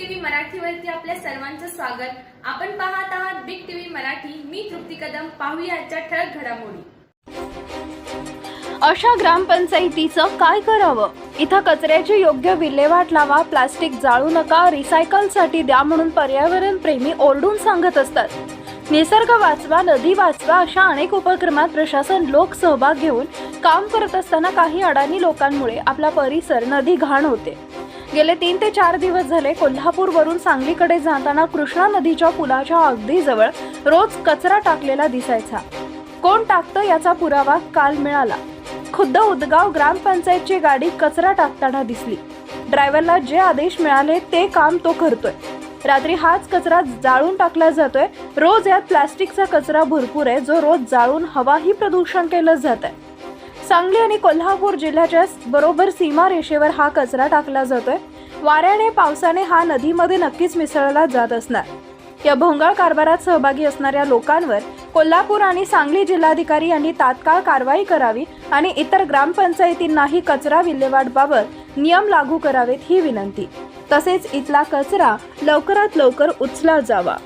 मराठीवरती आपल्या सर्वांचं स्वागत. आपण पाहत आहात बिग टीव्ही मराठी. मी तृप्ती कदम. पाहूया आजच्या ठळक घडामोडी. अशा ग्रामपंचायतीचं काय करावं? इथं कचऱ्याची योग्य विल्हेवाट लावा प्लास्टिक जाळू नका रिसायकलसाठी द्या म्हणून पर्यावरण प्रेमी ओरडून सांगत असतात. निसर्ग वाचवा नदी वाचवा अशा अनेक उपक्रमात प्रशासन लोक सहभाग घेऊन काम करत असताना काही अडाणी लोकांमुळे आपला परिसर नदी घाण होते. गेले तीन ते चार दिवस झाले कोल्हापूरवरून सांगलीकडे जाताना कृष्णा नदीच्या पुलाच्या अगदी जवळ रोज कचरा टाकलेला दिसायचा. कोण टाकतं याचा पुरावा काल मिळाला. खुद्द उदगाव ग्रामपंचायतची गाडी कचरा टाकताना दिसली. ड्रायव्हरला जे आदेश मिळाले ते काम तो करतोय. रात्री हाच कचरा जाळून टाकला जातोय. रोज यात प्लास्टिकचा कचरा भरपूर आहे जो रोज जाळून हवाही प्रदूषण केलं जात आहे सांगली आणि कोल्हापूर जिल्ह्याच्या बरोबर सीमारेषेवर हा कचरा टाकला जातोय. वाऱ्याने पावसाने हा नदीमध्ये नक्कीच मिसळला जात असणार. या भोंगाळ कारभारात सहभागी असणाऱ्या लोकांवर कोल्हापूर आणि सांगली जिल्हाधिकारी यांनी तात्काळ कारवाई करावी आणि इतर ग्रामपंचायतींनाही कचरा विल्हेवाटबाबत नियम लागू करावेत ही विनंती. तसेच इथला कचरा लवकरात लवकर उचला जावा.